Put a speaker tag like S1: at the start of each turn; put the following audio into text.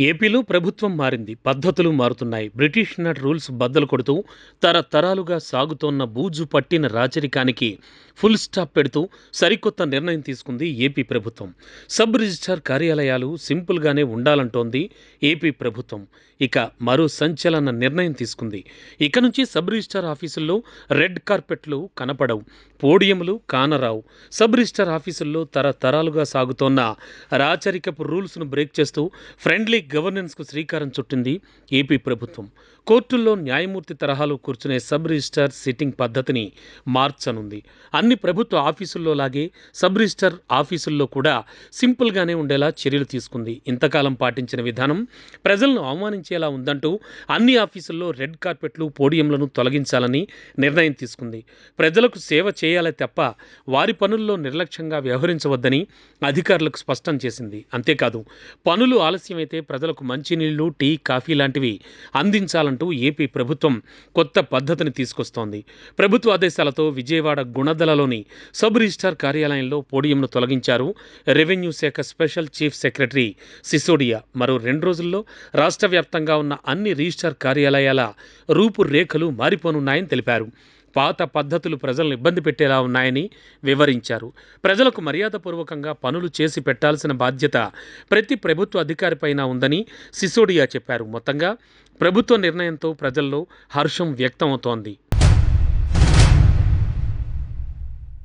S1: ఏపీలో ప్రభుత్వం మారింది పద్ధతులు మారుతున్నాయి. బ్రిటిష్ నట్ రూల్స్ బద్దలు కొడుతూ తరతరాలుగా సాగుతోన్న బూజు పట్టిన రాచరికానికి ఫుల్ స్టాప్ పెడుతూ సరికొత్త నిర్ణయం తీసుకుంది ఏపీ ప్రభుత్వం. సబ్ రిజిస్టార్ కార్యాలయాలు సింపుల్గానే ఉండాలంటోంది ఏపీ ప్రభుత్వం. ఇక మరో సంచలన నిర్ణయం తీసుకుంది. ఇక నుంచి సబ్ రిజిస్టార్ ఆఫీసుల్లో రెడ్ కార్పెట్లు కనపడవు పోడియంలు కానరావు. సబ్ రిజిస్టార్ ఆఫీసుల్లో తరతరాలుగా సాగుతోన్న రాచరికపు రూల్స్ను బ్రేక్ చేస్తూ ఫ్రెండ్లీ గవర్నెన్స్కు శ్రీకారం చుట్టింది ఏపీ ప్రభుత్వం. కోర్టుల్లో న్యాయమూర్తి తరహాలో కూర్చునే సబ్ రిజిస్టర్ సిట్టింగ్ పద్ధతిని మార్చనుంది. అన్ని ప్రభుత్వ ఆఫీసుల్లో లాగే సబ్ రిజిస్టర్ ఆఫీసుల్లో కూడా సింపుల్గానే ఉండేలా చర్యలు తీసుకుంది. ఇంతకాలం పాటించిన విధానం ప్రజలను అవమానించేలా ఉందంటూ అన్ని ఆఫీసుల్లో రెడ్ కార్పెట్లు పోడియంలను తొలగించాలని నిర్ణయం తీసుకుంది. ప్రజలకు సేవ చేయాలే తప్ప వారి పనుల్లో నిర్లక్ష్యంగా వ్యవహరించవద్దని అధికారులకు స్పష్టం చేసింది. అంతేకాదు పనులు ఆలస్యమైతే ప్రజలకు మంచినీళ్ళు టీ కాఫీ లాంటివి అందించాలంటూ ఏపీ ప్రభుత్వం కొత్త పద్ధతిని తీసుకొస్తోంది. ప్రభుత్వ ఆదేశాలతో విజయవాడ గుణదలలోని సబ్ రిజిస్టార్ కార్యాలయంలో పోడియంను తొలగించారు రెవెన్యూ శాఖ స్పెషల్ చీఫ్ సెక్రటరీ సిసోడియా. మరో రెండు రోజుల్లో రాష్ట్ర వ్యాప్తంగా ఉన్న అన్ని రిజిస్టార్ కార్యాలయాల రూపురేఖలు మారిపోనున్నాయని తెలిపారు. పాత పద్ధతులు ప్రజలను ఇబ్బంది పెట్టేలా ఉన్నాయని వివరించారు. ప్రజలకు మర్యాదపూర్వకంగా పనులు చేసి పెట్టాల్సిన బాధ్యత ప్రతి ప్రభుత్వ అధికారిపైన ఉందని సిసోడియా చెప్పారు. మొత్తంగా ప్రభుత్వ నిర్ణయంతో ప్రజల్లో హర్షం వ్యక్తమవుతోంది.